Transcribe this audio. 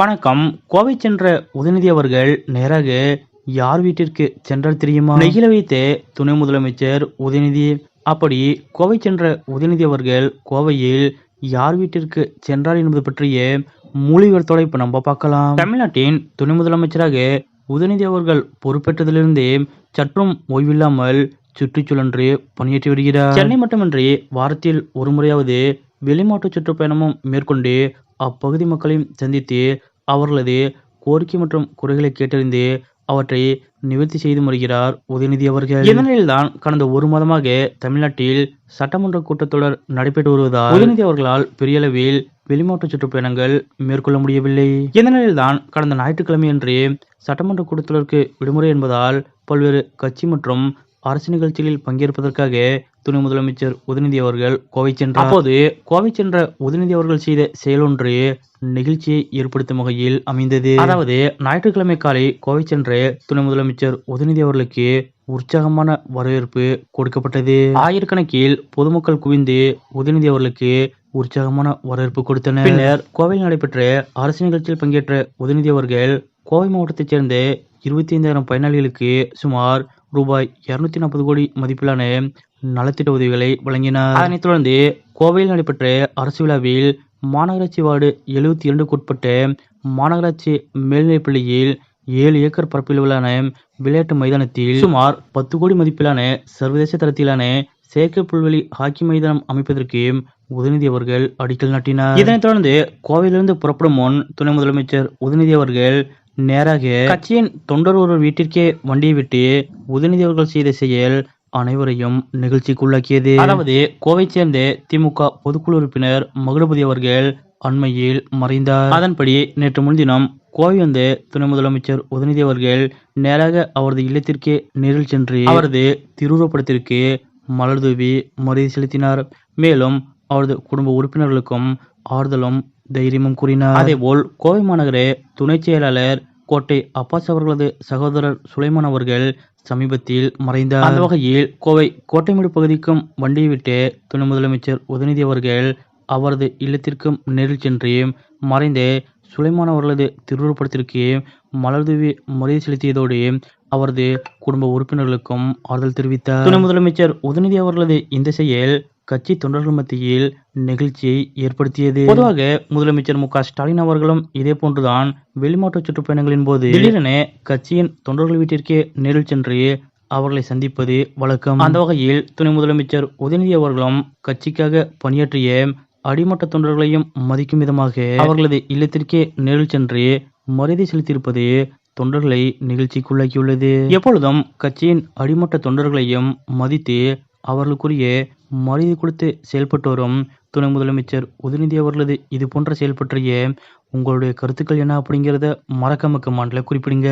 வணக்கம். கோவை சென்ற உதயநிதி அவர்கள் நிறகு யார் வீட்டிற்கு சென்றார் தெரியுமா? நெகில வைத்து துணை முதலமைச்சர் உதயநிதி. அப்படி கோவை சென்ற உதயநிதி அவர்கள் கோவையில் யார் வீட்டிற்கு சென்றார் என்பது பற்றிய முழு விவரத்தோட இப்ப நம்ம பார்க்கலாம். தமிழ்நாட்டின் துணை முதலமைச்சராக உதயநிதி அவர்கள் பொறுப்பேற்றதிலிருந்தே சற்றும் ஓய்வில்லாமல் சுற்றுச்சூழன்று பணியாற்றி வருகிறார். சென்னை மட்டுமின்றி வாரத்தில் ஒரு முறையாவது வெளிமாட்டு சுற்றுப்பயணமும் மேற்கொண்டு அப்பகுதி மக்களையும் சந்தித்து அவர்களது கோரிக்கை மற்றும் குறைகளை கேட்டறிந்து அவற்றை நிவர்த்தி செய்து வருகிறார் உதயநிதி அவர்கள். இந்த கடந்த ஒரு மாதமாக தமிழ்நாட்டில் சட்டமன்ற கூட்டத்தொடர் நடைபெற்று வருவதால் உதயநிதி அவர்களால் பெரிய அளவில் வெளிமாற்ற சுற்றுப்பயணங்கள் மேற்கொள்ள முடியவில்லை. இதனில்தான் கடந்த ஞாயிற்றுக்கிழமையன்று சட்டமன்ற கூட்டத்தொடருக்கு விடுமுறை என்பதால் பல்வேறு கட்சி மற்றும் அரசு நிகழ்ச்சிகளில் பங்கேற்பதற்காக துணை முதலமைச்சர் உதயநிதி அவர்கள் கோவை சென்றார். அப்போது கோவை சென்ற உதயநிதி அவர்கள் செய்த செயலொன்று நிகழ்ச்சியை ஏற்படுத்தும் வகையில் அமைந்தது. அதாவது ஞாயிற்றுக்கிழமை காலை கோவை சென்ற துணை முதலமைச்சர் உதயநிதி அவர்களுக்கு உற்சாகமான வரவேற்பு கொடுக்கப்பட்டது. ஆயிரக்கணக்கில் பொதுமக்கள் குவிந்து உதயநிதி அவர்களுக்கு உற்சாகமான வரவேற்பு கொடுத்தனர். பின்னர் கோவையில் நடைபெற்ற அரசு நிகழ்ச்சியில் பங்கேற்ற உதயநிதி அவர்கள் கோவை மாவட்டத்தைச் சேர்ந்த இருபத்தி ஐந்தாயிரம் பயனாளிகளுக்கு சுமார் ரூபாய் இருநூத்தி நாற்பது கோடி மதிப்பிலான நலத்திட்ட உதவிகளை வழங்கினார். அதனைத் தொடர்ந்து கோவையில் நடைபெற்ற அரசு விழாவில் மாநகராட்சி வார்டு எழுபத்தி இரண்டுக்குட்பட்ட மாநகராட்சி மேல்நிலைப்பள்ளியில் ஏழு ஏக்கர் பரப்பளவிலான விளையாட்டு மைதானத்தில் சுமார் பத்து கோடி மதிப்பிலான சர்வதேச தரத்திலான செயற்கை புல்வெளி ஹாக்கி மைதானம் அமைப்பதற்கு உதயநிதி அவர்கள் அடிக்கல் நாட்டினார். இதனைத் தொடர்ந்து கோவையிலிருந்து புறப்படும் முன் துணை முதலமைச்சர் உதயநிதி அவர்கள் நேராக கட்சியின் தொண்டர் ஒருவர் வீட்டிற்கே வண்டியை விட்டு உதயநிதி அவர்கள் செய்த செயல் அனைவரையும் நிகழ்ச்சிக்குள்ளாக்கியது. அதாவது கோவை சேர்ந்த திமுக பொதுக்குழு உறுப்பினர் மகுடபதி அவர்கள் அண்மையில் மறைந்தார். அதன்படி நேற்று முன்தினம் கோவை வந்த துணை முதலமைச்சர் உதயநிதி அவர்கள் நேராக அவரது இல்லத்திற்கே நேரில் சென்று அவரது திருவுருவப்படத்திற்கு மலர் தூவி மரியாதை செலுத்தினார். மேலும் அவரது குடும்ப உறுப்பினர்களுக்கும் ஆறுதலும் தைரியமும் கூறினார். அதேபோல் கோவை மாநகர துணை செயலாளர் கோட்டை அப்பாஸ் அவர்களது சகோதரர் சுலைமான் அவர்கள் சமீபத்தில் மறைந்தார். அந்த வகையில் கோவை கோட்டைமேடு பகுதிக்கும் வண்டியை விட்டு துணை முதலமைச்சர் உதயநிதி அவர்கள் அவரது இல்லத்திற்கும் நேரில் சென்று மறைந்த சுலைமான் அவர்களது திருவுருப்படத்திற்கு மலர் தூவி மரியாதை செலுத்தியதோடு அவரது குடும்ப உறுப்பினர்களுக்கும் ஆறுதல் தெரிவித்தார். துணை முதலமைச்சர் உதயநிதி அவர்களது இந்த செயல் கட்சி தொண்டர்கள் மத்தியில் நெகிழ்ச்சியை ஏற்படுத்தியது. பொதுவாக முதலமைச்சர் மு ஸ்டாலின் அவர்களும் இதே போன்றுதான் வெளிமாட்டு சுற்றுப்பயணங்களின் போது திடீரென கட்சியின் தொண்டர்கள் வீட்டிற்கே நேரில் சென்று அவர்களை சந்திப்பது வழக்கம். அந்த வகையில் துணை முதலமைச்சர் உதயநிதி அவர்களும் கட்சிக்காக பணியாற்றிய அடிமட்ட தொண்டர்களையும் மதிக்கும் விதமாக அவர்களது இல்லத்திற்கே நேரில் சென்று மரியாதை செலுத்தியிருப்பது தொண்டர்களை நிகழ்ச்சிக்குள்ளாக்கியுள்ளது. எப்பொழுதும் கட்சியின் அடிமட்ட தொண்டர்களையும் மதித்து அவர்களுக்குரிய மரியாதை கொடுத்து செயல்பட்டு வரும் துணை முதலமைச்சர் உதயநிதி அவர்களது இது போன்ற செயல் பற்றிய உங்களுடைய கருத்துக்கள் என்ன அப்படிங்கிறத மறக்காம கமெண்ட்ல குறிப்பிடுங்க.